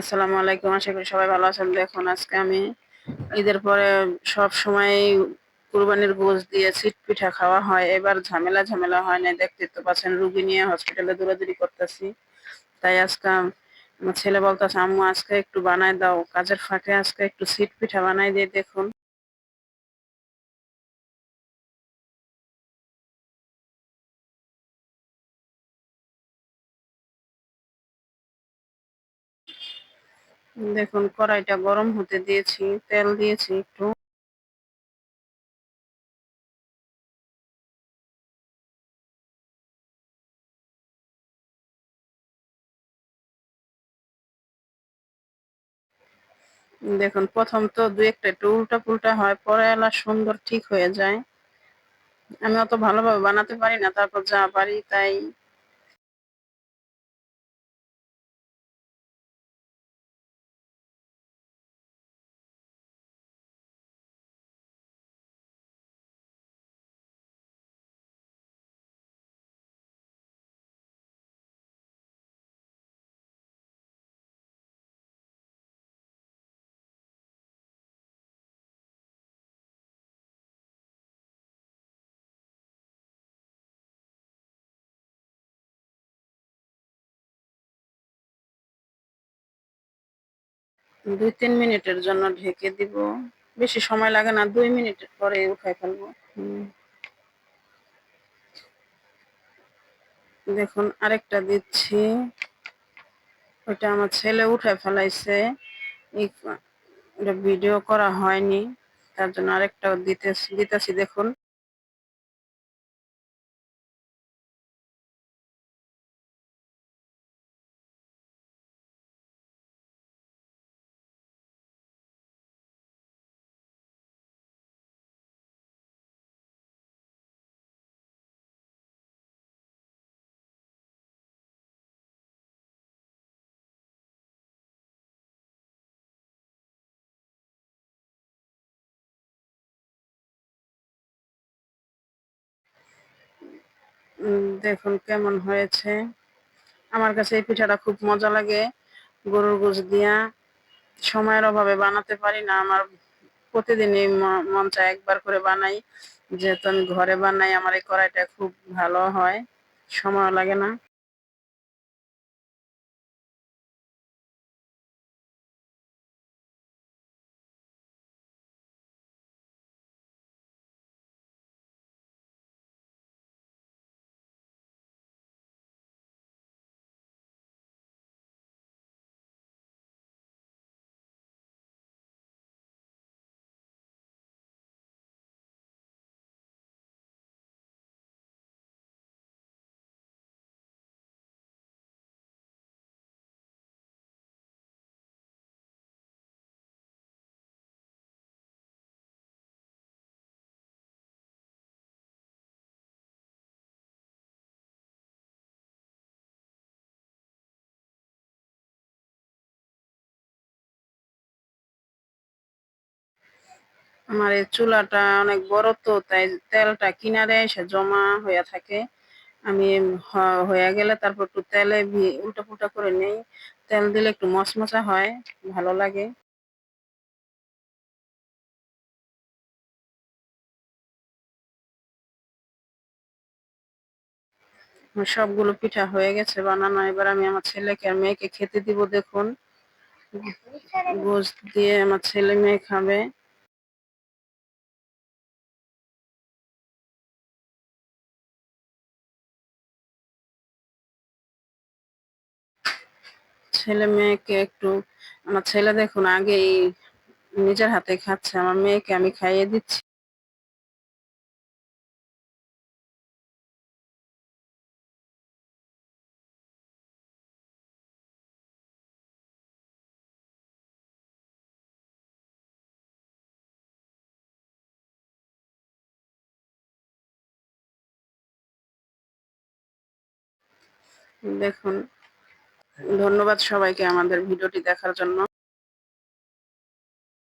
আসসালামু আলাইকুম, আশা করি সবাই ভালো আছেন। দেখুন, আজকে আমি ঈদের পরে সব সময় কুরবানির গোজ দিয়ে সিট পিঠা খাওয়া হয়। এবার ঝামেলা ঝামেলা হয় না দেখতে তো পাচ্ছেন, রুগী নিয়ে হসপিটালে দৌড়াদৌড়ি করতেছি। তাই আজকে আমার ছেলে বলতেছে, আম্মু, আজকে একটু বানায় দাও, কাজের ফাঁকে আজকে একটু সিট পিঠা বানাই দিয়ে দেখুন। দেখুন, কড়াইটা গরম হতে দিয়েছি, তেল দিয়েছি একটু। দেখুন, প্রথম তো দু একটা একটু উল্টা পুল্টা হয়, পরে এলা সুন্দর ঠিক হয়ে যায়। আমি অত ভালোভাবে বানাতে পারি না, তারপর যা পারি তাই দুই তিন মিনিটের জন্য ঢেকে দিব। বেশি সময় লাগে না দুই মিনিটের পরে উঠাই ফেলব। দেখুন আরেকটা দিচ্ছি। ওইটা আমার ছেলে উঠে ফেলাইছে। ভিডিও করা হয়নি তার জন্য আরেকটা দিতে দিতেছি দেখুন। দেখুন কেমন হয়েছে। আমার কাছে এই পিঠাটা খুব মজা লাগে। গরুর গোশ দিয়া সময়ের অভাবে বানাতে পারি না। আমার প্রতিদিনই মন চায় একবার করে বানাই। যেহেতু আমি ঘরে বানাই, আমার এই কড়াইটা খুব ভালো হয়। সময় লাগে না। আমার এই চুলাটা অনেক বড় তো, তাই তেলটা কিনারে এসে জমা হয়ে থাকে। আমি হয়ে গেলে তারপর একটু তেলে উল্টা পুল্টা করে নেই। তেল দিলে একটু মচমচা হয়, ভালো লাগে। সবগুলো পিঠা হয়ে গেছে বানানো। এবার আমি আমার ছেলেকে আর মেয়েকে খেতে দিব, দেখুন। গোস দিয়ে আমার ছেলে মেয়ে খাবে। ছেলে মেয়েকে একটু, আমার ছেলে দেখুন, আগেই নিজের হাতে খাচ্ছে, আমার মেয়েকে আমি খাইয়ে দিচ্ছি। দেখুন ধন্যবাদ সবাইকে আমাদের ভিডিওটি দেখার জন্য।